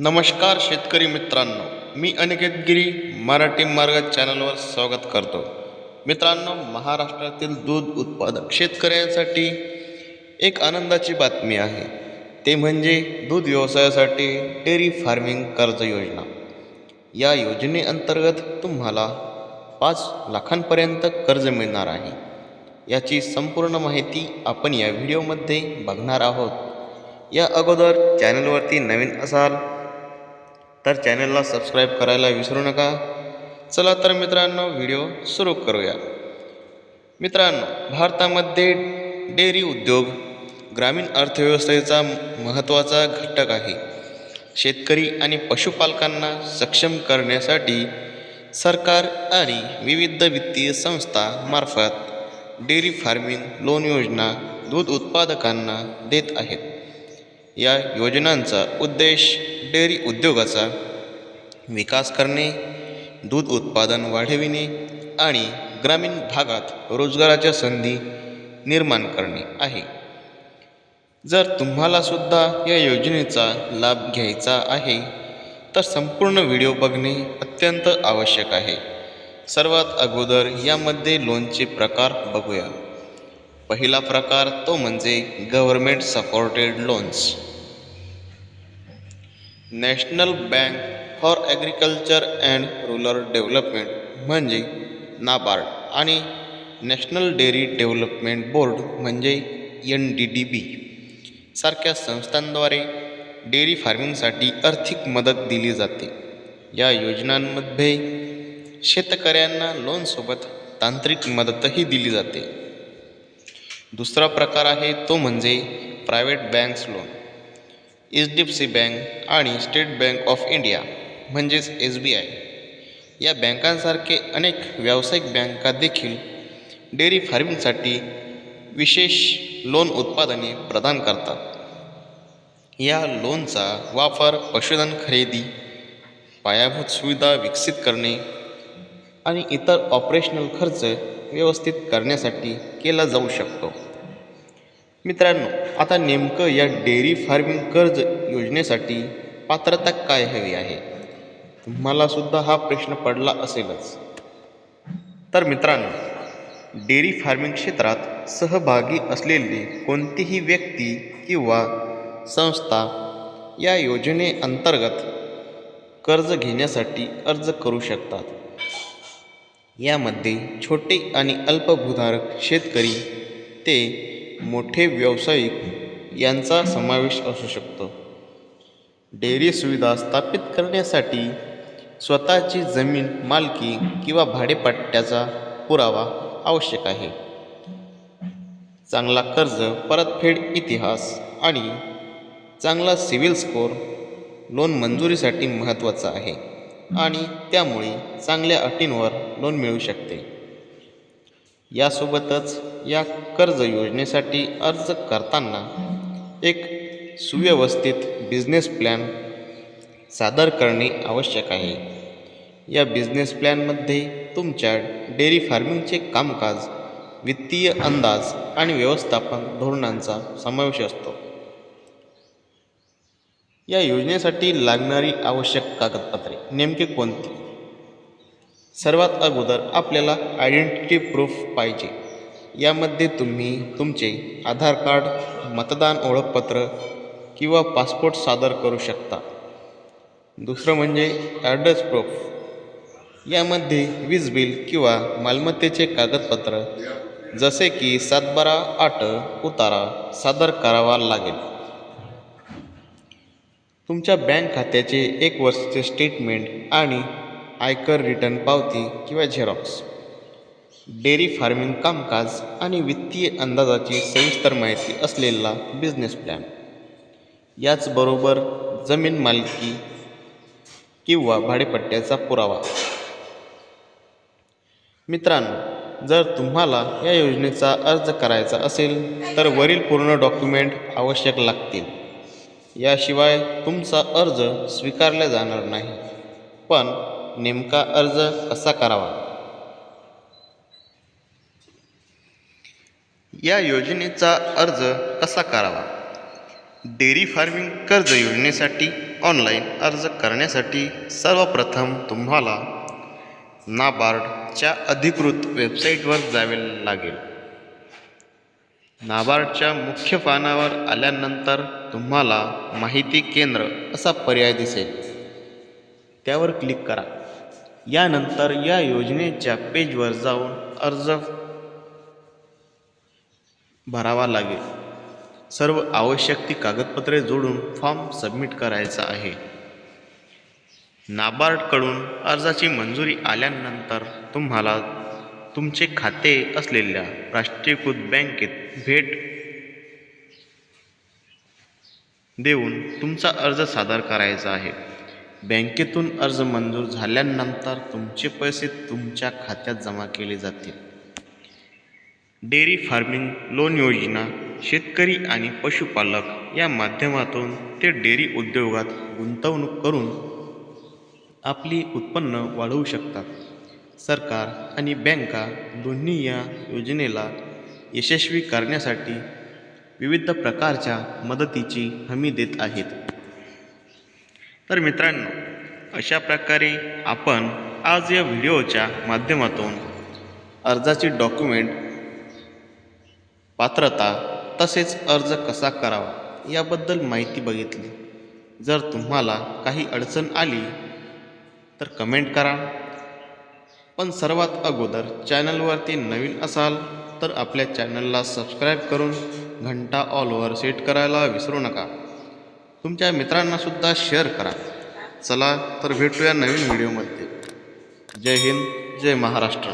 नमस्कार शेतकरी मित्रांनो मी अनिकेत गिरी मराठी मार्ग चॅनलवर स्वागत करतो. मित्रांनो महाराष्ट्रातील दूध उत्पादक शेतकऱ्यांसाठी एक आनंदाची बातमी आहे. ते म्हणजे दूध व्यवसायासाठी डेअरी फार्मिंग कर्ज योजना. या योजनेअंतर्गत तुम्हाला पाच लाखांपर्यंत कर्ज मिळणार आहे. याची संपूर्ण माहिती आपण या व्हिडिओमध्ये बघणार आहोत. या अगोदर चॅनलवरती नवीन असाल तर चॅनलला सबस्क्राईब करायला विसरू नका. चला तर मित्रांनो व्हिडिओ सुरू करूया. मित्रांनो भारतामध्ये डेअरी उद्योग ग्रामीण अर्थव्यवस्थेचा महत्त्वाचा घटक आहे. शेतकरी आणि पशुपालकांना सक्षम करण्यासाठी सरकार आणि विविध वित्तीय संस्था मार्फत डेअरी फार्मिंग लोन योजना दूध उत्पादकांना देत आहेत. या योजनांचा उद्देश डेअरी उद्योगाचा विकास करणे दूध उत्पादन वाढविणे आणि ग्रामीण भागात रोजगाराच्या संधी निर्माण करणे आहे. जर तुम्हालासुद्धा या योजनेचा लाभ घ्यायचा आहे तर संपूर्ण व्हिडिओ बघणे अत्यंत आवश्यक आहे. सर्वात अगोदर यामध्ये लोनचे प्रकार बघूया. पहिला प्रकार तो म्हणजे government supported loans national bank for agriculture and rural development म्हणजे नाबार्ड आणि नॅशनल डेअरी डेव्हलपमेंट बोर्ड म्हणजे एन डी डी बी सारख्या संस्थांद्वारे डेअरी फार्मिंगसाठी आर्थिक मदत दिली जाते. या योजनांमध्ये शेतकऱ्यांना लोनसोबत तांत्रिक मदतही दिली जाते. दुसरा प्रकार आहे तो म्हणजे private banks loan H D F C bank आणि स्टेट बँक ऑफ इंडिया म्हणजेच एस बी आय या बँकांसारखे अनेक व्यावसायिक बँका देखील डेअरी फार्मिंगसाठी विशेष लोन उत्पादने प्रदान करतात. या लोनचा वापर पशुधन खरेदी पायाभूत सुविधा विकसित करणे आणि इतर ऑपरेशनल खर्च व्यवस्थित करण्यासाठी केला जाऊ शकतो. मित्रांनो आता नेमकं या डेअरी फार्मिंग कर्ज योजनेसाठी पात्रता काय हवी आहे? तुम्हाला सुद्धा हा प्रश्न पडला असेलच. तर मित्रांनो डेअरी फार्मिंग क्षेत्रात सहभागी असलेली कोणतीही व्यक्ती किंवा संस्था या योजनेअंतर्गत कर्ज घेण्यासाठी अर्ज करू शकतात. यामध्ये छोटे आणि अल्पभूधारक शेतकरी ते मोठे व्यावसायिक यांचा समावेश असू शकतो. डेअरी सुविधा स्थापित करण्यासाठी स्वतःची जमीन मालकी किंवा भाडेपट्ट्याचा पुरावा आवश्यक आहे. चांगला कर्ज परतफेड इतिहास आणि चांगला सिव्हिल स्कोअर लोन मंजुरीसाठी महत्त्वाचा आहे आणि त्यामुळे चांगल्या अटींवर लोन मिळू शकते. यासोबतच या कर्ज योजनेसाठी अर्ज करताना एक सुव्यवस्थित बिझनेस प्लॅन सादर करणे आवश्यक आहे. या बिझनेस प्लॅनमध्ये तुमच्या डेअरी फार्मिंगचे कामकाज वित्तीय अंदाज आणि व्यवस्थापन धोरणांचा समावेश असतो. या योजनेसाठी लागणारी आवश्यक कागदपत्रे नेमके कोणती? सर्वात अगोदर आपल्याला आयडेंटिटी प्रूफ पाहिजे. यामध्ये तुम्ही तुमचे आधार कार्ड मतदान ओळखपत्र किंवा पासपोर्ट सादर करू शकता. दुसरं म्हणजे ॲड्रेस प्रूफ यामध्ये वीज बिल किंवा मालमत्तेचे कागदपत्र जसे की सातबारा आठ उतारा सादर करावा लागेल. तुमच्या बँक खात्याचे एक वर्षाचे स्टेटमेंट आणि आयकर रिटर्न पावती किंवा झेरॉक्स. डेअरी फार्मिंग कामकाज आणि वित्तीय अंदाजाची सविस्तर माहिती असलेला बिझनेस प्लॅन याचबरोबर जमीन मालकी किंवा भाडेपट्ट्याचा पुरावा. मित्रांनो जर तुम्हाला या योजनेचा अर्ज करायचा असेल तर वरील पूर्ण डॉक्युमेंट आवश्यक लागतील. याशिवाय तुमचा अर्ज स्वीकारला जाणार नाही. पण नेमका अर्ज कसा करावा? या योजनेचा अर्ज कसा करावा? डेअरी फार्मिंग कर्ज योजनेसाठी ऑनलाईन अर्ज करण्यासाठी सर्वप्रथम तुम्हाला नाबार्डच्या अधिकृत वेबसाईटवर जावे लागेल. नाबार्डच्या मुख्य पानावर आल्यानंतर तुम्हाला माहिती केंद्र असा पर्याय दिसेल. त्यावर क्लिक करा. यानंतर या योजनेच्या पेजवर जाऊन अर्ज भरावा लागेल. सर्व आवश्यक ती कागदपत्रे जोडून फॉर्म सबमिट करायचा आहे. नाबार्डकडून अर्जाची मंजुरी आल्यानंतर तुम्हाला तुमचे खाते असलेल्या राष्ट्रीयकृत बँकेत भेट देऊन तुमचा अर्ज सादर करायचा आहे. बँकेतून अर्ज मंजूर झाल्यानंतर तुमचे पैसे तुमच्या खात्यात जमा केले जातील. डेअरी फार्मिंग लोन योजना शेतकरी आणि पशुपालक या माध्यमातून ते डेअरी उद्योगात गुंतवणूक करून आपली उत्पन्न वाढवू शकतात. सरकार आणि बँका दोन्ही या योजनेला यशस्वी करण्यासाठी विविध प्रकारच्या मदतीची हमी देत आहेत. तर मित्रांनो अशा प्रकारे आपण आज या व्हिडिओच्या माध्यमातून अर्जाची डॉक्युमेंट पात्रता तसेच अर्ज कसा करावा याबद्दल माहिती बघितली. जर तुम्हाला काही अडचण आली तर कमेंट करा. पण सर्वात अगोदर चॅनलवरती नवीन असाल तर आपल्या चॅनलला सबस्क्राईब करून घंटा ऑलवर सेट करायला विसरू नका. तुमच्या मित्रांनासुद्धा शेअर करा. चला तर भेटूया नवीन व्हिडिओमध्ये जय हिंद जय महाराष्ट्र.